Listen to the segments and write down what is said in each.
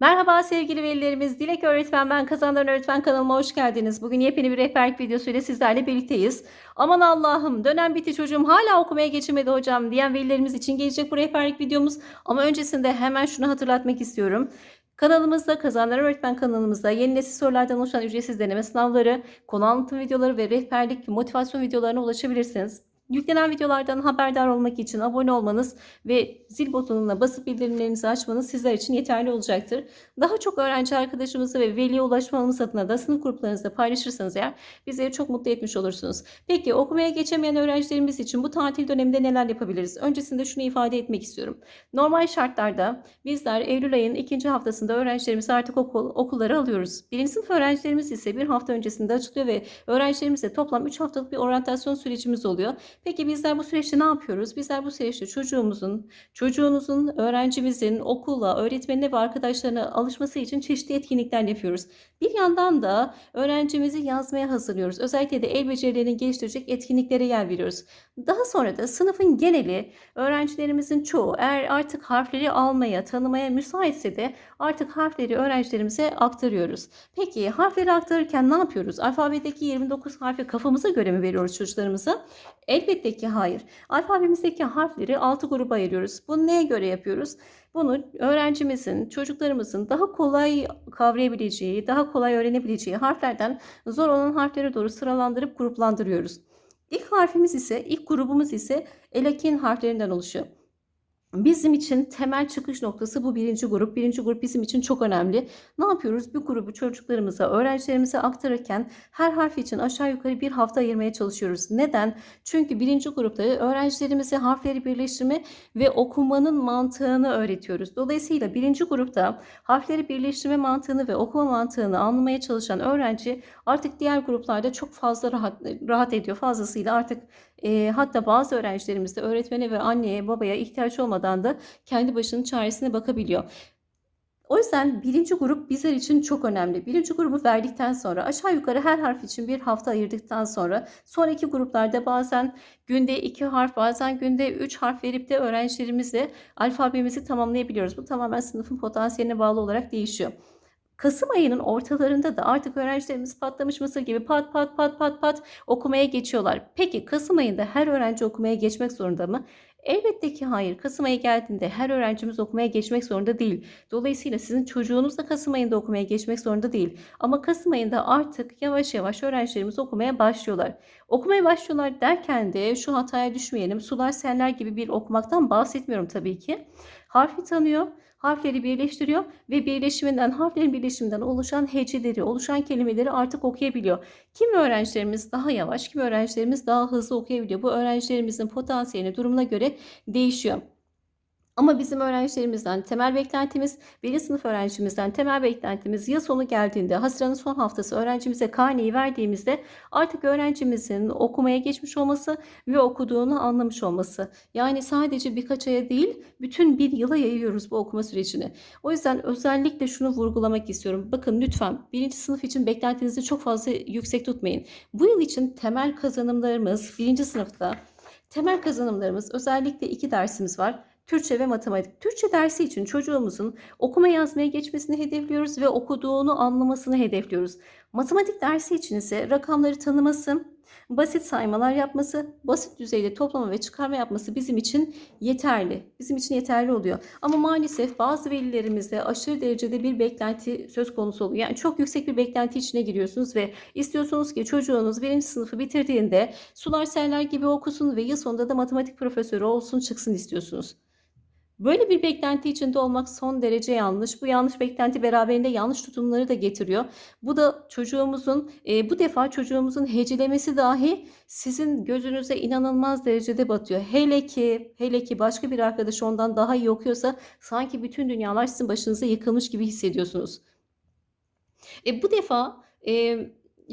Merhaba sevgili velilerimiz. Dilek Öğretmen ben Kazanların Öğretmen kanalıma hoş geldiniz. Bugün yepyeni bir rehberlik videosuyla sizlerle birlikteyiz. Aman Allah'ım dönem bitti çocuğum hala okumaya geçemedi hocam diyen velilerimiz için gelecek bu rehberlik videomuz. Ama öncesinde hemen şunu hatırlatmak istiyorum. Kanalımızda Kazanlar Öğretmen kanalımızda yeni nesil sorulardan oluşan ücretsiz deneme sınavları, konu anlatım videoları ve rehberlik motivasyon videolarına ulaşabilirsiniz. Yüklenen videolardan haberdar olmak için abone olmanız ve zil butonuna basıp bildirimlerinizi açmanız sizler için yeterli olacaktır. Daha çok öğrenci arkadaşımızı ve veliye ulaşmamız adına da sınıf gruplarınızda paylaşırsanız eğer bizleri çok mutlu etmiş olursunuz. Peki okumaya geçemeyen öğrencilerimiz için bu tatil döneminde neler yapabiliriz? Öncesinde şunu ifade etmek istiyorum. Normal şartlarda bizler Eylül ayının ikinci haftasında öğrencilerimizi artık okul, okullara alıyoruz. Birinci sınıf öğrencilerimiz ise bir hafta öncesinde açılıyor ve öğrencilerimizle toplam 3 haftalık bir oryantasyon sürecimiz oluyor. Peki bizler bu süreçte ne yapıyoruz? Bizler bu süreçte çocuğumuzun, çocuğunuzun, öğrencimizin okulla, öğretmenine ve arkadaşlarına alışması için çeşitli etkinlikler yapıyoruz. Bir yandan da öğrencimizi yazmaya hazırlıyoruz. Özellikle de el becerilerini geliştirecek etkinliklere yer veriyoruz. Daha sonra da sınıfın geneli, öğrencilerimizin çoğu eğer artık harfleri almaya, tanımaya müsaitse de artık harfleri öğrencilerimize aktarıyoruz. Peki harfleri aktarırken ne yapıyoruz? Alfabedeki 29 harfi kafamıza göre mi veriyoruz çocuklarımıza? Elbette ki hayır. Alfabemizdeki harfleri 6 gruba ayırıyoruz. Bunu neye göre yapıyoruz? Bunu öğrencimizin, çocuklarımızın daha kolay kavrayabileceği, daha kolay öğrenebileceği harflerden zor olan harflere doğru sıralandırıp gruplandırıyoruz. İlk harfimiz ise, ilk grubumuz ise elakin harflerinden oluşuyor. Bizim için temel çıkış noktası bu birinci grup. Birinci grup bizim için çok önemli. Ne yapıyoruz? Bu grubu çocuklarımıza, öğrencilerimize aktarırken her harf için aşağı yukarı bir hafta ayırmaya çalışıyoruz. Neden? Çünkü birinci grupta öğrencilerimize harfleri birleştirme ve okumanın mantığını öğretiyoruz. Dolayısıyla birinci grupta harfleri birleştirme mantığını ve okuma mantığını anlamaya çalışan öğrenci artık diğer gruplarda çok fazla rahat, rahat ediyor. Fazlasıyla artık e, hatta bazı öğrencilerimiz de öğretmene ve anneye babaya ihtiyaç olmadan da kendi başının çaresine bakabiliyor. O yüzden birinci grup bizler için çok önemli. Birinci grubu verdikten sonra aşağı yukarı her harf için bir hafta ayırdıktan sonra sonraki gruplarda bazen günde iki harf bazen günde üç harf verip de öğrencilerimizle alfabemizi tamamlayabiliyoruz. Bu tamamen sınıfın potansiyeline bağlı olarak değişiyor. Kasım ayının ortalarında da artık öğrencilerimiz patlamış mısır gibi pat pat pat pat pat okumaya geçiyorlar. Peki Kasım ayında her öğrenci okumaya geçmek zorunda mı? Elbette ki hayır. Kasım ayı geldiğinde her öğrencimiz okumaya geçmek zorunda değil. Dolayısıyla sizin çocuğunuz da Kasım ayında okumaya geçmek zorunda değil. Ama Kasım ayında artık yavaş yavaş öğrencilerimiz okumaya başlıyorlar. Okumaya başlıyorlar derken de şu hataya düşmeyelim. Sular seller gibi bir okumaktan bahsetmiyorum tabii ki. Harfi tanıyor harfleri birleştiriyor ve birleşiminden, harflerin birleşiminden oluşan heceleri, oluşan kelimeleri artık okuyabiliyor. Kim öğrencilerimiz daha yavaş, kim öğrencilerimiz daha hızlı okuyabiliyor. Bu öğrencilerimizin potansiyeli durumuna göre değişiyor. Ama bizim öğrencilerimizden temel beklentimiz, birinci sınıf öğrencimizden temel beklentimiz yıl sonu geldiğinde, Haziran'ın son haftası öğrencimize karneyi verdiğimizde artık öğrencimizin okumaya geçmiş olması ve okuduğunu anlamış olması. Yani sadece birkaç aya değil, bütün bir yıla yayıyoruz bu okuma sürecini. O yüzden özellikle şunu vurgulamak istiyorum. Bakın lütfen birinci sınıf için beklentinizi çok fazla yüksek tutmayın. Bu yıl için temel kazanımlarımız birinci sınıfta Temel kazanımlarımız özellikle iki dersimiz var. Türkçe ve matematik. Türkçe dersi için çocuğumuzun okuma yazmaya geçmesini hedefliyoruz ve okuduğunu anlamasını hedefliyoruz. Matematik dersi için ise rakamları tanıması, basit saymalar yapması, basit düzeyde toplama ve çıkarma yapması bizim için yeterli. Bizim için yeterli oluyor. Ama maalesef bazı velilerimizde aşırı derecede bir beklenti söz konusu oluyor. Yani çok yüksek bir beklenti içine giriyorsunuz ve istiyorsunuz ki çocuğunuz birinci sınıfı bitirdiğinde sular seller gibi okusun ve yıl sonunda da matematik profesörü olsun çıksın istiyorsunuz. Böyle bir beklenti içinde olmak son derece yanlış. Bu yanlış beklenti beraberinde yanlış tutumları da getiriyor. Bu da çocuğumuzun e, bu defa çocuğumuzun hecelemesi dahi sizin gözünüze inanılmaz derecede batıyor. Hele ki hele ki başka bir arkadaş ondan daha iyi okuyorsa sanki bütün dünyalar sizin başınıza yıkılmış gibi hissediyorsunuz. E, bu defa e,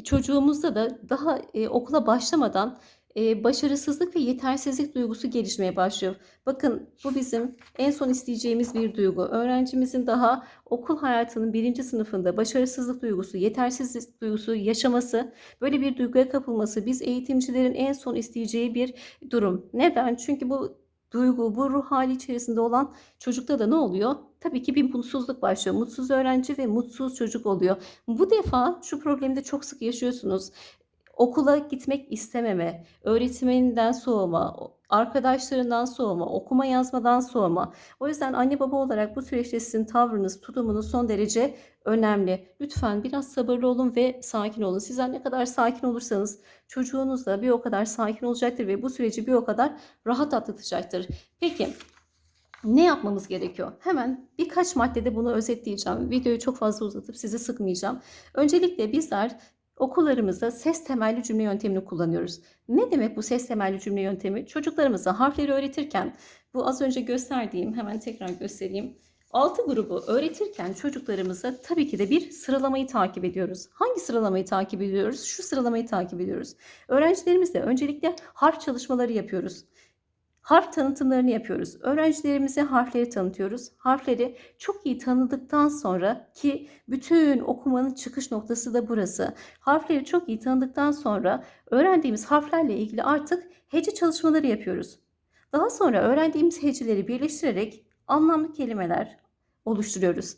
çocuğumuzda da daha e, okula başlamadan e, başarısızlık ve yetersizlik duygusu gelişmeye başlıyor. Bakın bu bizim en son isteyeceğimiz bir duygu. Öğrencimizin daha okul hayatının birinci sınıfında başarısızlık duygusu, yetersizlik duygusu yaşaması, böyle bir duyguya kapılması biz eğitimcilerin en son isteyeceği bir durum. Neden? Çünkü bu duygu, bu ruh hali içerisinde olan çocukta da ne oluyor? Tabii ki bir mutsuzluk başlıyor. Mutsuz öğrenci ve mutsuz çocuk oluyor. Bu defa şu problemi de çok sık yaşıyorsunuz. Okula gitmek istememe, öğretmeninden soğuma, arkadaşlarından soğuma, okuma yazmadan soğuma. O yüzden anne baba olarak bu süreçte sizin tavrınız, tutumunuz son derece önemli. Lütfen biraz sabırlı olun ve sakin olun. Sizler ne kadar sakin olursanız çocuğunuz da bir o kadar sakin olacaktır ve bu süreci bir o kadar rahat atlatacaktır. Peki ne yapmamız gerekiyor? Hemen birkaç maddede bunu özetleyeceğim. Videoyu çok fazla uzatıp sizi sıkmayacağım. Öncelikle bizler okullarımızda ses temelli cümle yöntemini kullanıyoruz. Ne demek bu ses temelli cümle yöntemi? Çocuklarımıza harfleri öğretirken bu az önce gösterdiğim hemen tekrar göstereyim. Altı grubu öğretirken çocuklarımıza tabii ki de bir sıralamayı takip ediyoruz. Hangi sıralamayı takip ediyoruz? Şu sıralamayı takip ediyoruz. Öğrencilerimizle öncelikle harf çalışmaları yapıyoruz. Harf tanıtımlarını yapıyoruz. Öğrencilerimize harfleri tanıtıyoruz. Harfleri çok iyi tanıdıktan sonra ki bütün okumanın çıkış noktası da burası. Harfleri çok iyi tanıdıktan sonra öğrendiğimiz harflerle ilgili artık hece çalışmaları yapıyoruz. Daha sonra öğrendiğimiz heceleri birleştirerek anlamlı kelimeler oluşturuyoruz.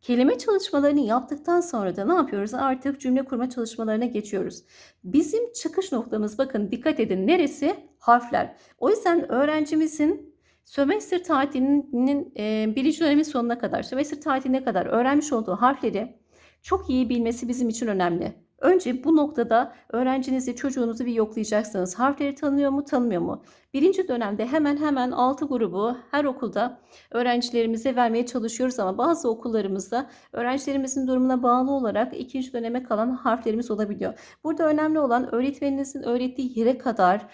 Kelime çalışmalarını yaptıktan sonra da ne yapıyoruz? Artık cümle kurma çalışmalarına geçiyoruz. Bizim çıkış noktamız bakın dikkat edin neresi? Harfler. O yüzden öğrencimizin sömestr tatilinin e, birinci dönemin sonuna kadar, sömestr tatiline kadar öğrenmiş olduğu harfleri çok iyi bilmesi bizim için önemli. Önce bu noktada öğrencinizi, çocuğunuzu bir yoklayacaksınız. Harfleri tanıyor mu, tanımıyor mu? Birinci dönemde hemen hemen 6 grubu her okulda öğrencilerimize vermeye çalışıyoruz ama bazı okullarımızda öğrencilerimizin durumuna bağlı olarak ikinci döneme kalan harflerimiz olabiliyor. Burada önemli olan öğretmeninizin öğrettiği yere kadar,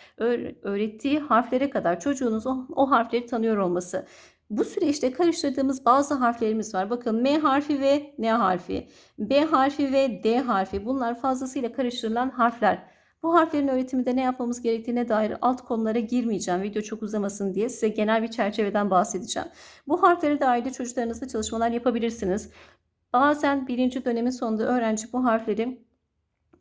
öğrettiği harflere kadar çocuğunuz o, o harfleri tanıyor olması. Bu süreçte karıştırdığımız bazı harflerimiz var. Bakın M harfi ve N harfi, B harfi ve D harfi bunlar fazlasıyla karıştırılan harfler. Bu harflerin öğretiminde ne yapmamız gerektiğine dair alt konulara girmeyeceğim. Video çok uzamasın diye size genel bir çerçeveden bahsedeceğim. Bu harflere dair de çocuklarınızla çalışmalar yapabilirsiniz. Bazen birinci dönemin sonunda öğrenci bu harfleri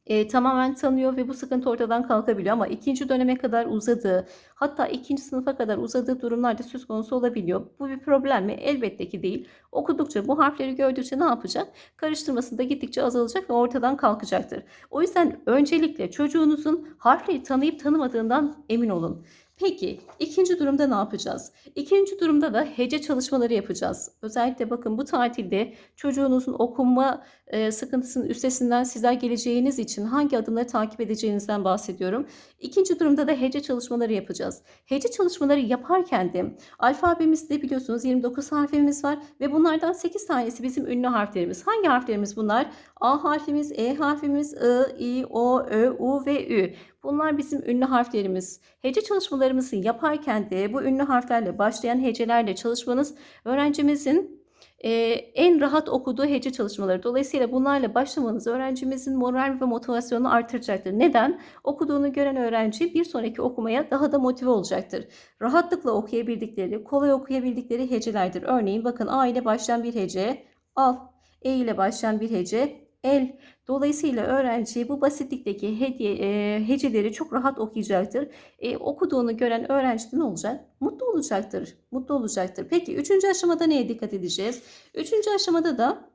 e, tamamen tanıyor ve bu sıkıntı ortadan kalkabiliyor. Ama ikinci döneme kadar uzadığı hatta ikinci sınıfa kadar uzadığı durumlarda söz konusu olabiliyor. Bu bir problem mi? Elbette ki değil. Okudukça bu harfleri gördükçe ne yapacak? Karıştırması da gittikçe azalacak ve ortadan kalkacaktır. O yüzden öncelikle çocuğunuzun harfleri tanıyıp tanımadığından emin olun. Peki ikinci durumda ne yapacağız? İkinci durumda da hece çalışmaları yapacağız. Özellikle bakın bu tatilde çocuğunuzun okuma e, sıkıntısının üstesinden sizler geleceğiniz için hangi adımları takip edeceğinizden bahsediyorum. İkinci durumda da hece çalışmaları yapacağız. Hece çalışmaları yaparken de alfabemizde biliyorsunuz 29 harfimiz var ve bunlardan 8 tanesi bizim ünlü harflerimiz. Hangi harflerimiz bunlar? A harfimiz, E harfimiz, I, I, O, Ö, U ve Ü. Bunlar bizim ünlü harflerimiz. Hece çalışmalarımızı yaparken de bu ünlü harflerle başlayan hecelerle çalışmanız öğrencimizin e, en rahat okuduğu hece çalışmaları. Dolayısıyla bunlarla başlamanız öğrencimizin moral ve motivasyonunu artıracaktır. Neden? Okuduğunu gören öğrenci bir sonraki okumaya daha da motive olacaktır. Rahatlıkla okuyabildikleri, kolay okuyabildikleri hecelerdir. Örneğin bakın A ile başlayan bir hece, al. E ile başlayan bir hece, el. Dolayısıyla öğrenci bu basitlikteki hediye, e, heceleri çok rahat okuyacaktır. E, okuduğunu gören öğrenci de ne olacak? Mutlu olacaktır. Mutlu olacaktır. Peki üçüncü aşamada neye dikkat edeceğiz? Üçüncü aşamada da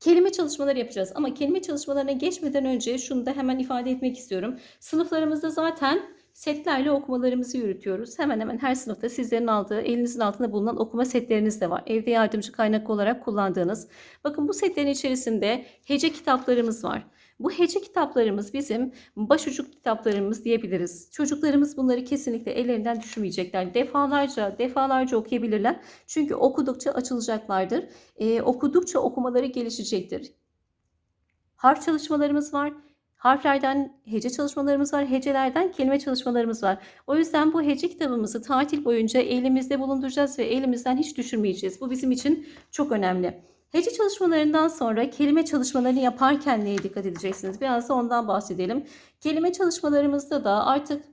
kelime çalışmaları yapacağız. Ama kelime çalışmalarına geçmeden önce şunu da hemen ifade etmek istiyorum. Sınıflarımızda zaten setlerle okumalarımızı yürütüyoruz. Hemen hemen her sınıfta sizlerin aldığı, elinizin altında bulunan okuma setleriniz de var. Evde yardımcı kaynak olarak kullandığınız. Bakın bu setlerin içerisinde hece kitaplarımız var. Bu hece kitaplarımız bizim başucuk kitaplarımız diyebiliriz. Çocuklarımız bunları kesinlikle ellerinden düşürmeyecekler. Defalarca, defalarca okuyabilirler. Çünkü okudukça açılacaklardır. Ee, okudukça okumaları gelişecektir. Harf çalışmalarımız var. Harflerden hece çalışmalarımız var, hecelerden kelime çalışmalarımız var. O yüzden bu hece kitabımızı tatil boyunca elimizde bulunduracağız ve elimizden hiç düşürmeyeceğiz. Bu bizim için çok önemli. Hece çalışmalarından sonra kelime çalışmalarını yaparken neye dikkat edeceksiniz? Biraz da ondan bahsedelim. Kelime çalışmalarımızda da artık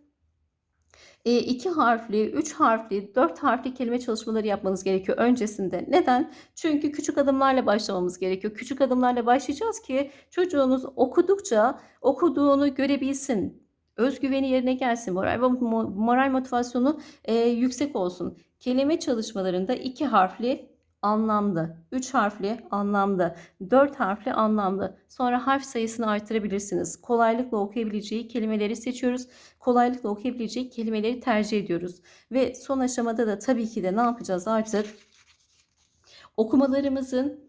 iki harfli, üç harfli, dört harfli kelime çalışmaları yapmanız gerekiyor öncesinde. Neden? Çünkü küçük adımlarla başlamamız gerekiyor. Küçük adımlarla başlayacağız ki çocuğunuz okudukça okuduğunu görebilsin. Özgüveni yerine gelsin. Moral, ve mo- moral motivasyonu e, yüksek olsun. Kelime çalışmalarında iki harfli anlamlı, üç harfli anlamlı, dört harfli anlamlı. Sonra harf sayısını artırabilirsiniz. Kolaylıkla okuyabileceği kelimeleri seçiyoruz. Kolaylıkla okuyabileceği kelimeleri tercih ediyoruz. Ve son aşamada da tabii ki de ne yapacağız artık? Okumalarımızın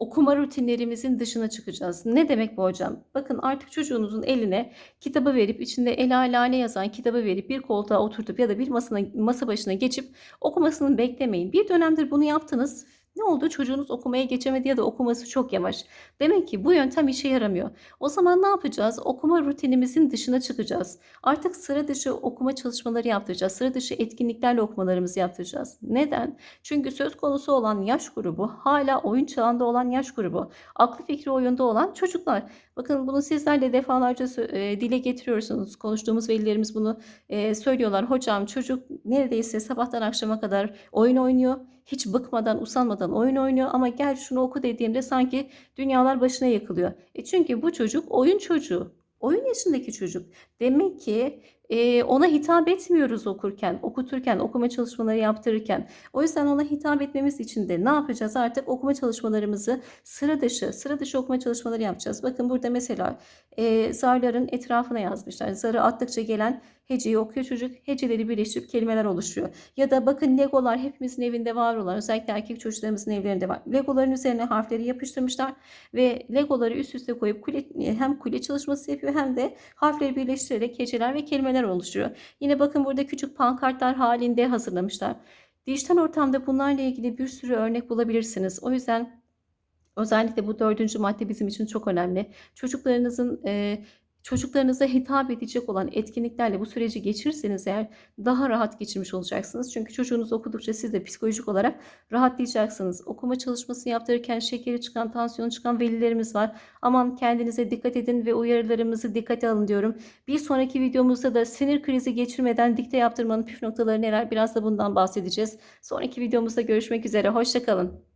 okuma rutinlerimizin dışına çıkacağız. Ne demek bu hocam? Bakın artık çocuğunuzun eline kitabı verip içinde el alane yazan kitabı verip bir koltuğa oturtup ya da bir masana, masa başına geçip okumasını beklemeyin. Bir dönemdir bunu yaptınız. Ne oldu? Çocuğunuz okumaya geçemedi ya da okuması çok yavaş. Demek ki bu yöntem işe yaramıyor. O zaman ne yapacağız? Okuma rutinimizin dışına çıkacağız. Artık sıra dışı okuma çalışmaları yaptıracağız. Sıra dışı etkinliklerle okumalarımızı yaptıracağız. Neden? Çünkü söz konusu olan yaş grubu hala oyun çağında olan yaş grubu. Aklı fikri oyunda olan çocuklar. Bakın bunu sizler de defalarca e, dile getiriyorsunuz. Konuştuğumuz velilerimiz bunu e, söylüyorlar. Hocam çocuk neredeyse sabahtan akşama kadar oyun oynuyor. Hiç bıkmadan, usanmadan oyun oynuyor ama gel şunu oku dediğimde sanki dünyalar başına yıkılıyor. E çünkü bu çocuk oyun çocuğu. Oyun yaşındaki çocuk. Demek ki e, ona hitap etmiyoruz okurken, okuturken, okuma çalışmaları yaptırırken. O yüzden ona hitap etmemiz için de ne yapacağız? Artık okuma çalışmalarımızı sıra dışı, sıra dışı okuma çalışmaları yapacağız. Bakın burada mesela e, zarların etrafına yazmışlar. Zarı attıkça gelen heceyi okuyor çocuk. Heceleri birleştirip kelimeler oluşuyor. Ya da bakın legolar hepimizin evinde var olan özellikle erkek çocuklarımızın evlerinde var. Legoların üzerine harfleri yapıştırmışlar ve legoları üst üste koyup kule, hem kule çalışması yapıyor hem de harfleri birleştirerek heceler ve kelimeler oluşturuyor. Yine bakın burada küçük pankartlar halinde hazırlamışlar. Dijital ortamda bunlarla ilgili bir sürü örnek bulabilirsiniz. O yüzden özellikle bu dördüncü madde bizim için çok önemli. Çocuklarınızın e, çocuklarınıza hitap edecek olan etkinliklerle bu süreci geçirirseniz eğer daha rahat geçirmiş olacaksınız. Çünkü çocuğunuz okudukça siz de psikolojik olarak rahatlayacaksınız. Okuma çalışması yaptırırken şekeri çıkan, tansiyonu çıkan velilerimiz var. Aman kendinize dikkat edin ve uyarılarımızı dikkate alın diyorum. Bir sonraki videomuzda da sinir krizi geçirmeden dikte yaptırmanın püf noktaları neler biraz da bundan bahsedeceğiz. Sonraki videomuzda görüşmek üzere. Hoşçakalın.